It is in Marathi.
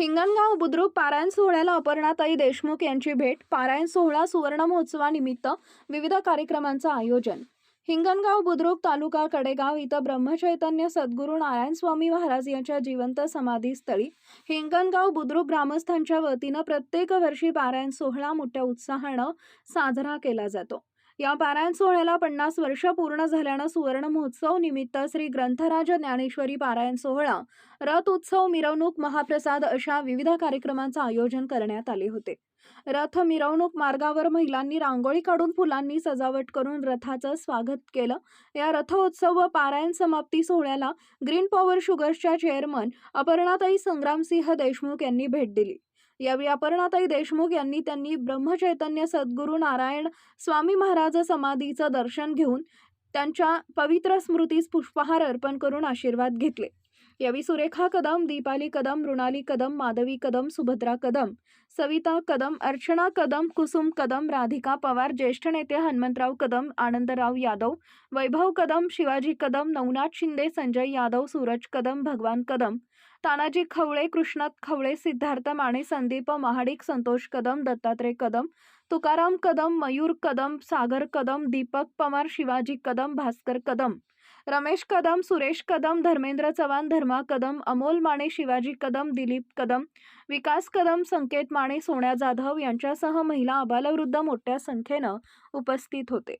हिंगणगाव बुद्रुक पारायण सोहळ्याला अपर्णाताई देशमुख यांची भेट पारायण सोहळा सुवर्ण महोत्सवानिमित्त विविध कार्यक्रमांचं आयोजन. हिंगणगाव बुद्रुक तालुका कडेगाव इथं ब्रह्मचैतन्य सद्गुरू नारायण स्वामी महाराज यांच्या जिवंत समाधीस्थळी हिंगणगाव बुद्रुक ग्रामस्थांच्या वतीनं प्रत्येक वर्षी पारायण सोहळा मोठ्या उत्साहानं साजरा केला जातो. या पारायण सोहळ्याला पन्नास वर्ष पूर्ण झाल्यानं सुवर्ण महोत्सव निमित्त श्री ग्रंथराज ज्ञानेश्वरी पारायण सोहळा रथ उत्सव मिरवणूक महाप्रसाद अशा विविध कार्यक्रमांचं आयोजन करण्यात आले होते. रथ मिरवणूक मार्गावर महिलांनी रांगोळी काढून फुलांनी सजावट करून रथाचं स्वागत केलं. या रथोत्सव व पारायण समाप्ती सोहळ्याला ग्रीन पॉवर शुगर्सच्या चेअरमन अपर्णाताई संग्रामसिंह देशमुख यांनी भेट दिली. यावेळी अपर्णाताई देशमुख यांनी त्यांनी ब्रह्मचैतन्य सद्गुरू नारायण स्वामी महाराज समाधीचं दर्शन घेऊन त्यांच्या पवित्र स्मृतीस पुष्पहार अर्पण करून आशीर्वाद घेतले. यावेळी सुरेखा कदम दीपाली कदम मृणाली कदम माधवी कदम सुभद्रा कदम सविता कदम अर्चना कदम कुसुम कदम राधिका पवार ज्येष्ठ नेते हनुमंतराव कदम आनंदराव यादव वैभव कदम शिवाजी कदम नवनाथ शिंदे संजय यादव सूरज कदम भगवान कदम तानाजी खवळे कृष्णात खवळे सिद्धार्थ माने संदीप महाडिक संतोष कदम दत्तात्रय कदम तुकाराम कदम मयूर कदम सागर कदम दीपक पवार शिवाजी कदम भास्कर कदम रमेश कदम सुरेश कदम धर्मेंद्र चव्हाण धर्मा कदम अमोल माने शिवाजी कदम दिलीप कदम विकास कदम संकेत माने सोन्या जाधव यांच्यासह महिला अबालवृद्ध मोठ्या संख्येनं उपस्थित होते.